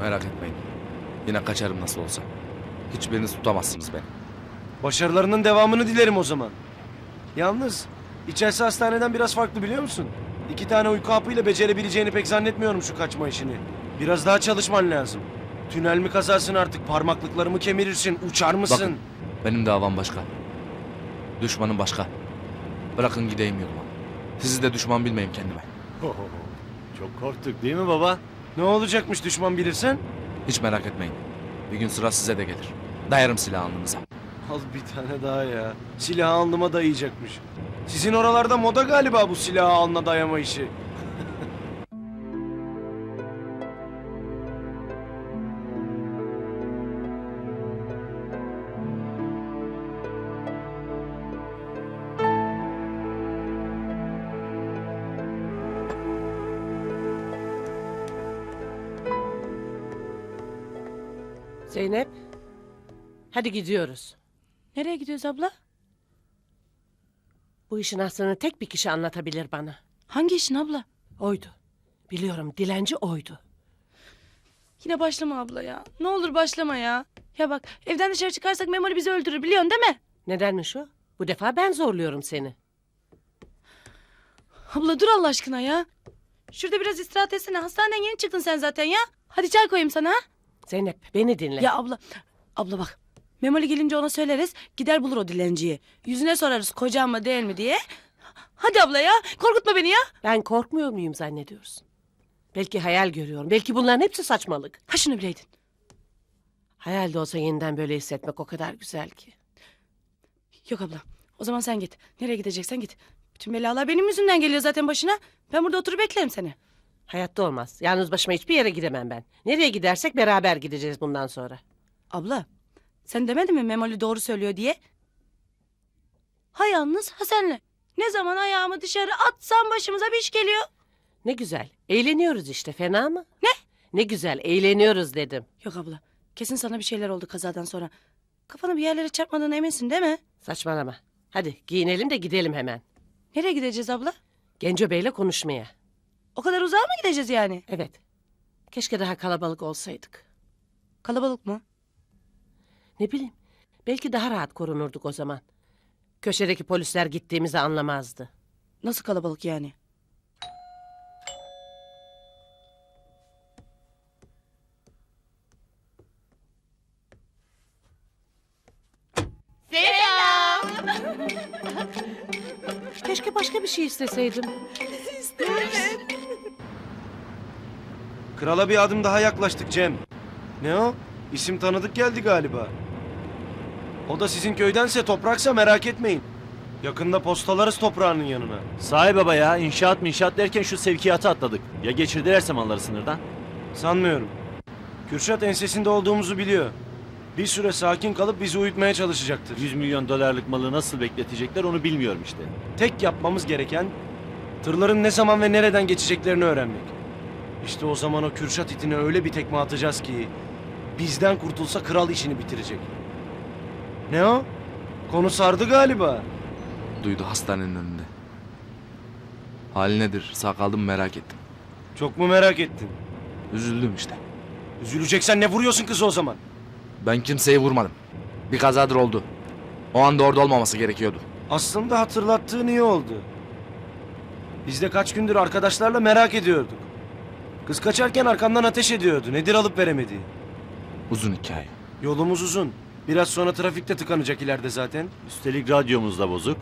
Merak etmeyin. Yine kaçarım nasıl olsa. Hiçbiriniz tutamazsınız beni. Başarılarının devamını dilerim o zaman. Yalnız içerisi hastaneden biraz farklı biliyor musun? İki tane uyku hapıyla becerebileceğini pek zannetmiyorum şu kaçma işini. Biraz daha çalışman lazım. Tünel mi kazarsın artık parmaklıklarımı kemirirsin uçar mısın? Bakın benim davam başka. Düşmanım başka. Bırakın gideyim yoluma. Sizi de düşman bilmeyeyim kendime. Çok korktuk değil mi baba? Ne olacakmış düşman bilirsen? Hiç merak etmeyin. Bir gün sıra size de gelir. Dayarım silahı alnınıza. Al bir tane daha ya. Silahı alnıma dayayacakmış. Sizin oralarda moda galiba bu silahı alnına dayama işi. Zeynep. Hadi gidiyoruz. Nereye gidiyoruz abla? Bu işin aslını tek bir kişi anlatabilir bana. Hangi işin abla? Oydu. Biliyorum dilenci oydu. Yine başlama abla ya. Ne olur başlama ya. Ya bak evden dışarı çıkarsak Memoli bizi öldürür biliyorsun değil mi? Nedenmiş o? Bu defa ben zorluyorum seni. Abla dur Allah aşkına ya. Şurada biraz istirahat etsene. Hastaneden yeni çıktın sen zaten ya. Hadi çay koyayım sana. ha? Zeynep beni dinle. Ya abla. Abla bak. Memoli gelince ona söyleriz. Gider bulur o dilenciyi. Yüzüne sorarız kocam mı değil mi diye. Hadi abla ya. Korkutma beni ya. Ben korkmuyor muyum zannediyorsun? Belki hayal görüyorum. Belki bunların hepsi saçmalık. Ha şunu bileydin. Hayal de olsa yeniden böyle hissetmek o kadar güzel ki. Yok abla. O zaman sen git. Nereye gideceksen git. Bütün belalar benim yüzümden geliyor zaten başına. Ben burada oturup beklerim seni. Hayatta olmaz. Yalnız başıma hiçbir yere gidemem ben. Nereye gidersek beraber gideceğiz bundan sonra. Abla, sen demedin mi Memoli doğru söylüyor diye? Ha yalnız ha senle. Ne zaman ayağımı dışarı atsam başımıza bir iş geliyor. Ne güzel. Eğleniyoruz işte. Fena mı? Ne? Ne güzel. Eğleniyoruz dedim. Yok abla, kesin sana bir şeyler oldu kazadan sonra. Kafanı bir yerlere çarpmadığına eminsin değil mi? Saçmalama. Hadi giyinelim de gidelim hemen. Nereye gideceğiz abla? Genco Bey'le konuşmaya. O kadar uzağa mı gideceğiz yani? Evet. Keşke daha kalabalık olsaydık. Kalabalık mı? Ne bileyim. Belki daha rahat korunurduk o zaman. Köşedeki polisler gittiğimizi anlamazdı. Nasıl kalabalık yani? Keşke başka bir şey isteseydim. Krala bir adım daha yaklaştık Cem. Ne o? İsim tanıdık geldi galiba. O da sizin köydense topraksa merak etmeyin. Yakında postalarız toprağının yanına. Sahi baba ya inşaat mı inşaat derken şu sevkiyatı atladık. Ya geçirdilerse malları sınırdan? Sanmıyorum. Kürşat ensesinde olduğumuzu biliyor. Bir süre sakin kalıp bizi uyutmaya çalışacaktır. 100 milyon dolarlık malı nasıl bekletecekler onu bilmiyorum işte. Tek yapmamız gereken tırların ne zaman ve nereden geçeceklerini öğrenmek. İşte o zaman o Kürşat itine öyle bir tekme atacağız ki bizden kurtulsa kral işini bitirecek. Ne o? Konu sardı galiba. Duydu hastanenin önünde. Hali nedir? Sağ kaldım merak ettim. Çok mu merak ettin? Üzüldüm işte. Üzüleceksen ne vuruyorsun kızı o zaman? Ben kimseyi vurmadım. Bir kazadır oldu. O anda orada olmaması gerekiyordu. Aslında hatırlattığın iyi oldu. Biz de kaç gündür arkadaşlarla merak ediyorduk. Kız kaçarken arkamdan ateş ediyordu. Nedir alıp veremediği? Uzun hikaye. Yolumuz uzun. Biraz sonra trafikte tıkanacak ileride zaten. Üstelik radyomuz da bozuk.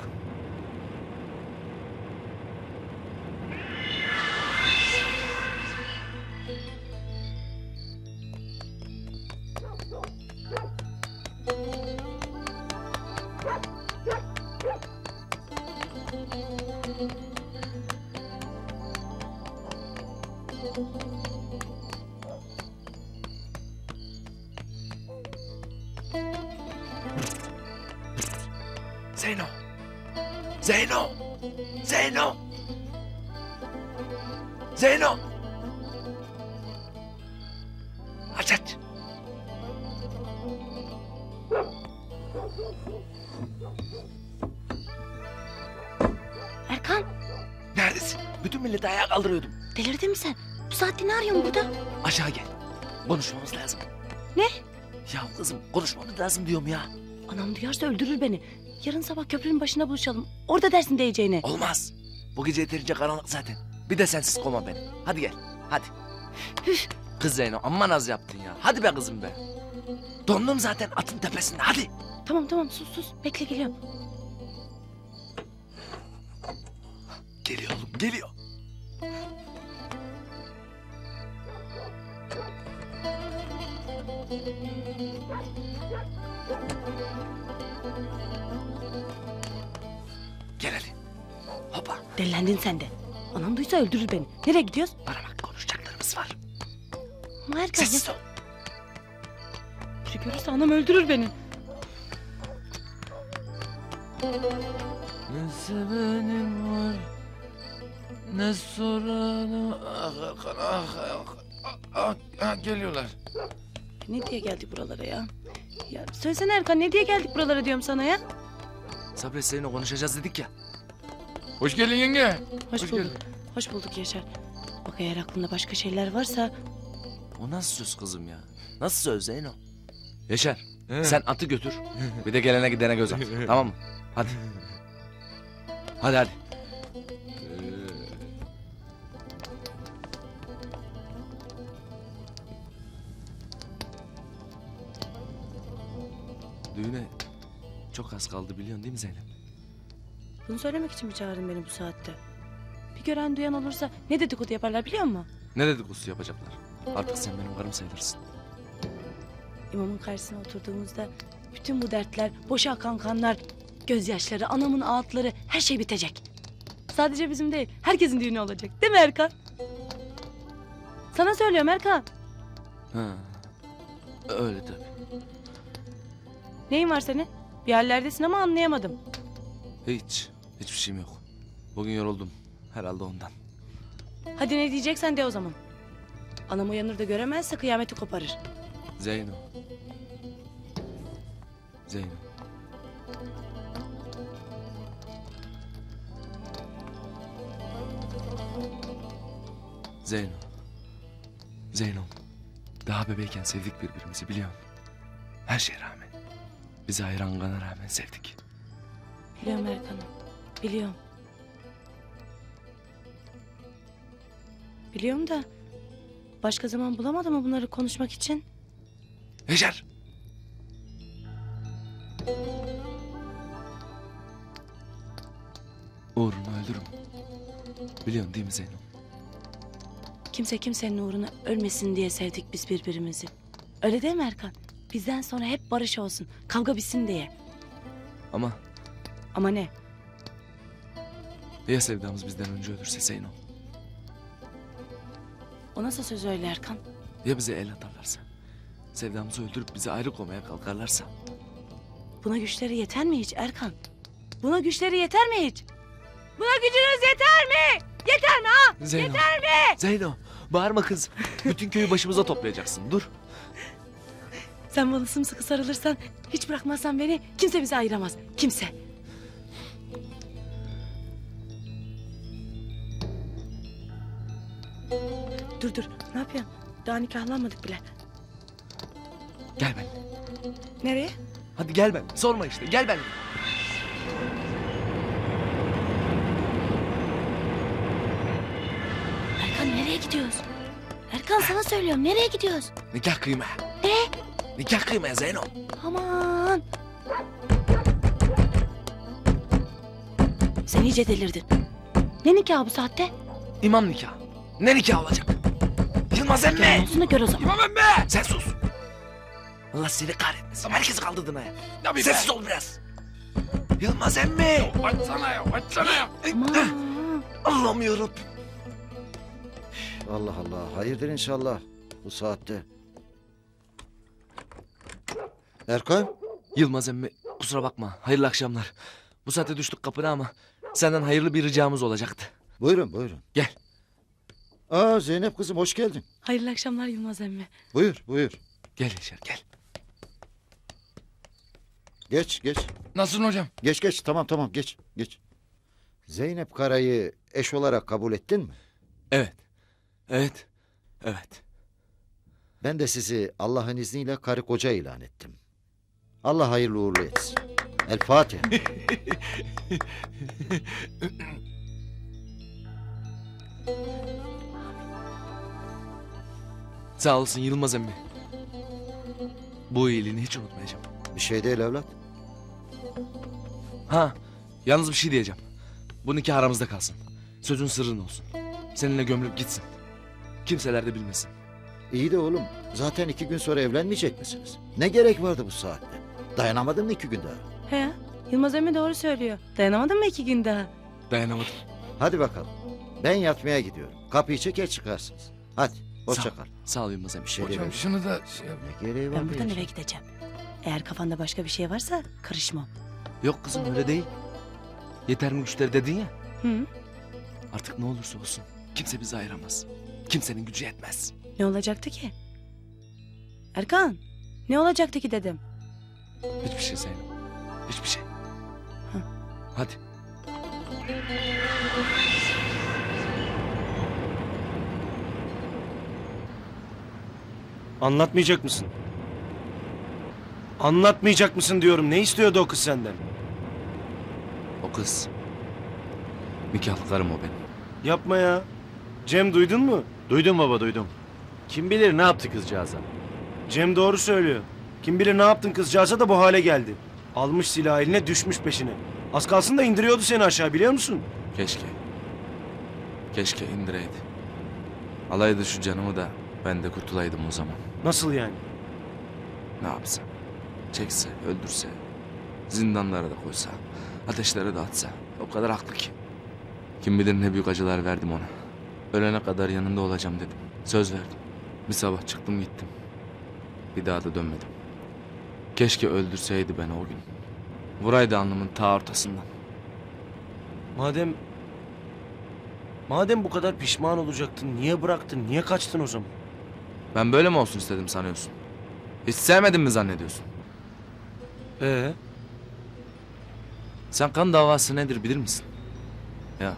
Zeyno! Zeyno! Zeyno! Zeyno! Aç aç! Erkan, Neredesin? Bütün milleti ayağa kaldırıyordum. delirdin mi sen? Bu saatte ne arıyorsun burada? Aşağı gel. konuşmamız lazım. Ne? Ya kızım konuşmamız lazım diyorum ya. Anam duyarsa öldürür beni. Yarın sabah köprünün başına buluşalım. Orada dersin diyeceğini. Olmaz. Bu gece yeterince karanlık zaten. Bir de sensiz koma beni. Hadi gel. Hadi. Kız Zeyno amma naz yaptın ya. Hadi be kızım be. Dondum zaten atın tepesinde. Hadi. Tamam tamam sus sus. Bekle geliyorum. Geliyor oğlum geliyor. Gel hadi. Hoppa. Delendin sen de. Anam duysa öldürür beni. Nereye gidiyoruz? Bana bak konuşacaklarımız var. Ama Erkan Sessiz ol. biri görürse anam öldürür beni. Ne sevenim var ne soranım ah, ah, ah, ah, ah, ah, geliyorlar. Ne diye geldik buralara ya? Ya söylesene Erkan ne diye geldik buralara diyorum sana ya? Sabret seninle konuşacağız dedik ya. Hoş geldin yenge. Hoş, Hoş bulduk. geldin. Hoş bulduk Yaşar. Bak eğer aklında başka şeyler varsa O nasıl söz kızım ya? Nasıl söz Zeyno? Yaşar He. sen atı götür. Bir de gelene gidene göz at. tamam mı? Hadi. Hadi hadi. Düğüne çok az kaldı biliyorsun değil mi Zeynep? bunu söylemek için mi çağırdın beni bu saatte? Bir gören duyan olursa ne dedikodu yaparlar biliyor musun? Ne dedikodusu yapacaklar? Artık sen benim karım sayılırsın. İmamın karşısına oturduğumuzda bütün bu dertler, boşa akan kanlar, gözyaşları, anamın ağıtları her şey bitecek. Sadece bizim değil, herkesin düğünü olacak. Değil mi Erkan? Sana söylüyorum Erkan. Ha. Öyle tabii. Neyin var senin? Bir yerlerdesin ama anlayamadım. Hiç. Hiçbir şeyim yok. Bugün yoruldum. Herhalde ondan. Hadi ne diyeceksen de o zaman. Anam uyanır da göremezse kıyameti koparır. Zeyno. Zeyno. Zeyno. Zeyno. Daha bebeyken sevdik birbirimizi biliyor musun? Her şeye rağmen. Bizi ayıran kana rağmen sevdik. Biliyorum Erkan'ım. Biliyorum. Biliyorum da başka zaman bulamadım mı bunları konuşmak için? Yaşar. Uğrunu öldürürüm. Biliyorsun değil mi Zeyno? Kimse kimsenin uğruna ölmesin diye sevdik biz birbirimizi. Öyle değil mi Erkan? Bizden sonra hep barış olsun, kavga bitsin diye. Ama Ama ne? ya sevdamız bizden önce ölürse Zeyno? O nasıl söz öyle Erkan? Ya bize el atarlarsa? Sevdamızı öldürüp bizi ayrı koymaya kalkarlarsa? Buna güçleri yeter mi hiç Erkan? Buna güçleri yeter mi hiç? Buna gücünüz yeter mi? Yeter mi ha? Zeyno. Yeter mi? Zeyno bağırma kız. Bütün köyü başımıza toplayacaksın. Dur. Sen bana sımsıkı sarılırsan, hiç bırakmazsan beni kimse bizi ayıramaz. Kimse. Dur dur, ne yapıyorsun? Daha nikahlanmadık bile. Gel ben. Nereye? Hadi gel ben. Sorma işte. Gel ben. Erkan nereye gidiyoruz? Erkan sana söylüyorum, nereye gidiyoruz? Nikah kıyma. Ne? Nikah kıymaya Zeyno. Aman! Sen iyice delirdin. Ne nikahı bu saatte? İmam nikahı. Ne nikah olacak? Yılmaz emmi. Olsun da gör o zaman. İmam emmi. Sen sus. Allah seni kahretmesin. Herkesi kaldırdın ha. Be. Sessiz ol biraz. Yılmaz emmi. Açsana ya, açsana ya. Aman! Allah'ım yarabbim. Allah Allah. Hayırdır inşallah bu saatte. Erkan? Yılmaz emmi kusura bakma. Hayırlı akşamlar. Bu saate düştük kapına ama senden hayırlı bir ricamız olacaktı. Buyurun buyurun. Gel. Aa Zeynep kızım hoş geldin. Hayırlı akşamlar Yılmaz emmi. Buyur buyur. Gel Yaşar gel. Geç geç. Nasılsın hocam? Geç geç tamam tamam geç geç. Zeynep Kara'yı eş olarak kabul ettin mi? Evet. Evet. Evet. Ben de sizi Allah'ın izniyle karı koca ilan ettim. Allah hayırlı uğurlu etsin. El Fatiha. Sağ olasın Yılmaz emmi. Bu iyiliğini hiç unutmayacağım. Bir şey değil evlat. Ha, yalnız bir şey diyeceğim. Bu nikah aramızda kalsın. Sözün sırrın olsun. Seninle gömülüp gitsin. Kimseler de bilmesin. İyi de oğlum zaten iki gün sonra evlenmeyecek misiniz? Ne gerek vardı bu saatte? Dayanamadın mı iki gün daha? He Yılmaz emmi doğru söylüyor. Dayanamadın mı iki gün daha? Dayanamadım. Hadi bakalım. Ben yatmaya gidiyorum. Kapıyı çeker çıkarsınız. Hadi hoşça kal. Sağ ol Yılmaz. Bir şey Hocam şunu da şey yap. Ne gereği var Ben bu buradan eve gideceğim. Eğer kafanda başka bir şey varsa karışmam. Yok kızım öyle değil. Yeter mi güçleri dedin ya. Hı? Artık ne olursa olsun kimse bizi ayıramaz. Kimsenin gücü yetmez. Ne olacaktı ki? Erkan ne olacaktı ki dedim. Hiçbir şey Zeynep. Hiçbir şey. Hı. Hadi. Anlatmayacak mısın? Anlatmayacak mısın diyorum. Ne istiyordu o kız senden? O kız. Nikahlı karım o benim. Yapma ya. Cem duydun mu? Duydum baba duydum. Kim bilir ne yaptı kızcağıza. Cem doğru söylüyor. Kim bilir ne yaptın kızcağıza da bu hale geldi. Almış silah eline düşmüş peşine. Az kalsın da indiriyordu seni aşağı biliyor musun? Keşke. Keşke indireydi. Alaydı şu canımı da ben de kurtulaydım o zaman. Nasıl yani? Ne yapsa? Çekse, öldürse. Zindanlara da koysa. Ateşlere de atsa. O kadar haklı ki. Kim bilir ne büyük acılar verdim ona. Ölene kadar yanında olacağım dedim. Söz verdim. Bir sabah çıktım gittim. Bir daha da dönmedim. Keşke öldürseydi beni o gün. Vuraydı alnımın ta ortasından. Madem... Madem bu kadar pişman olacaktın, niye bıraktın, niye kaçtın o zaman? Ben böyle mi olsun istedim sanıyorsun? Hiç sevmedim mi zannediyorsun? Ee, Sen kan davası nedir bilir misin? Ya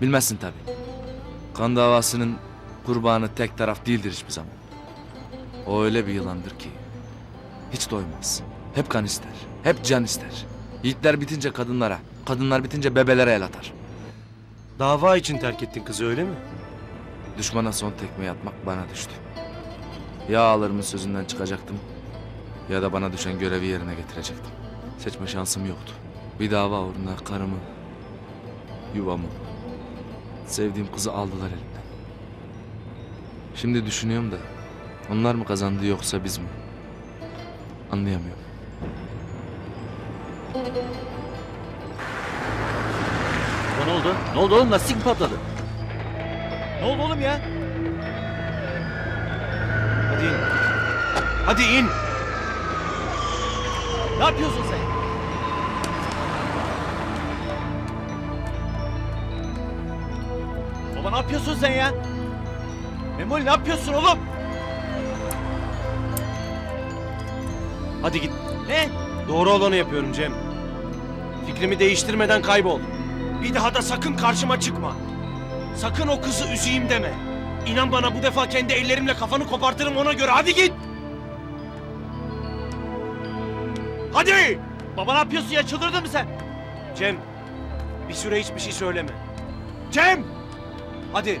bilmezsin tabii. Kan davasının kurbanı tek taraf değildir hiçbir zaman. O öyle bir yılandır ki hiç doymaz. Hep kan ister, hep can ister. Yiğitler bitince kadınlara, kadınlar bitince bebelere el atar. dava için terk ettin kızı öyle mi? Düşmana son tekmeyi atmak bana düştü. Ya ağalarımın sözünden çıkacaktım ya da bana düşen görevi yerine getirecektim. Seçme şansım yoktu. Bir dava uğruna karımı, yuvamı, sevdiğim kızı aldılar elimden. Şimdi düşünüyorum da onlar mı kazandı yoksa biz mi? Anlayamıyorum. Ne oldu? Ne oldu oğlum? Lastik mi patladı? Ne oldu oğlum ya? Hadi in. Hadi in. Ne yapıyorsun sen? Baba ne yapıyorsun sen ya? Memoli ne yapıyorsun oğlum? Hadi git. Ne? Doğru olanı yapıyorum Cem. Fikrimi değiştirmeden kaybol. Bir daha da sakın karşıma çıkma. Sakın o kızı üzeyim deme. İnan bana bu defa kendi ellerimle kafanı kopartırım ona göre. Hadi git. Hadi. Baba ne yapıyorsun ya? Çıldırdın mı sen? Cem, bir süre hiçbir şey söyleme. Cem! Hadi.